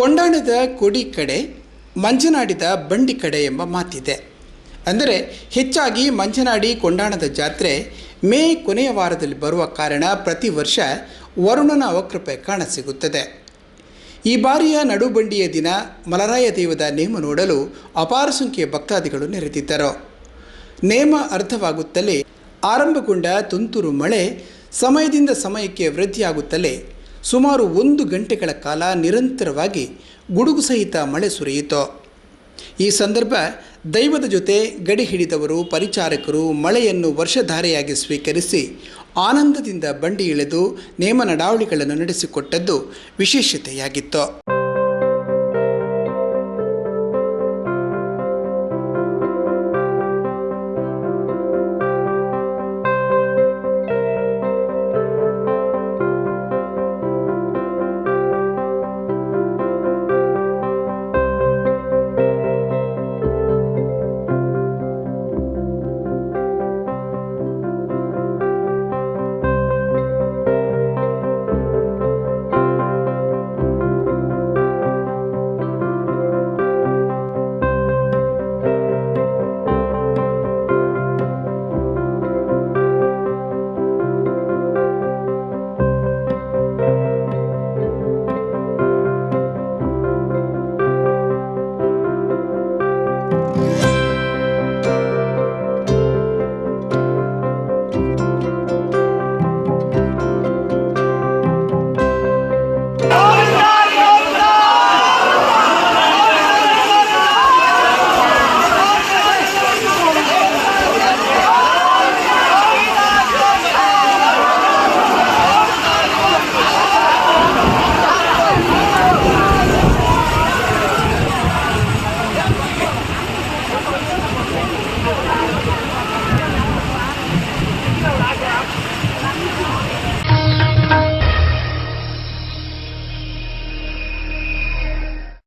ಕೊಂಡಾಣದ ಕೊಡಿ ಕಡೆ, ಮಂಜನಾಡಿದ ಬಂಡಿ ಕಡೆ ಎಂಬ ಮಾತಿದೆ. ಅಂದರೆ ಹೆಚ್ಚಾಗಿ ಮಂಜನಾಡಿ ಕೊಂಡಾಣದ ಜಾತ್ರೆ ಮೇ ಕೊನೆಯ ವಾರದಲ್ಲಿ ಬರುವ ಕಾರಣ ಪ್ರತಿ ವರ್ಷ ವರುಣನ ಅವಕೃಪೆ ಕಾಣಸಿಗುತ್ತದೆ. ಈ ಬಾರಿಯ ನಡುಬಂಡಿಯ ದಿನ ಮಲರಾಯ ದೇವದ ನೇಮ ನೋಡಲು ಅಪಾರ ಸಂಖ್ಯೆಯ ಭಕ್ತಾದಿಗಳು ನೆರೆದಿದ್ದರು. ನೇಮ ಅರ್ಥವಾಗುತ್ತಲೇ ಆರಂಭಗೊಂಡ ತುಂತುರು ಮಳೆ ಸಮಯದಿಂದ ಸಮಯಕ್ಕೆ ವೃದ್ಧಿಯಾಗುತ್ತಲೇ ಸುಮಾರು ಒಂದು ಗಂಟೆಗಳ ಕಾಲ ನಿರಂತರವಾಗಿ ಗುಡುಗು ಸಹಿತ ಮಳೆ ಸುರಿಯಿತು. ಈ ಸಂದರ್ಭ ದೈವದ ಜೊತೆ ಗಡಿ ಹಿಡಿದವರು ಪರಿಚಾರಕರು ಮಳೆಯನ್ನು ವರ್ಷಧಾರೆಯಾಗಿ ಸ್ವೀಕರಿಸಿ ಆನಂದದಿಂದ ಬಂಡಿ ಇಳಿದು ನೇಮ ನಡಾವಳಿಗಳನ್ನು ನಡೆಸಿಕೊಟ್ಟದ್ದು ವಿಶೇಷತೆಯಾಗಿತ್ತು.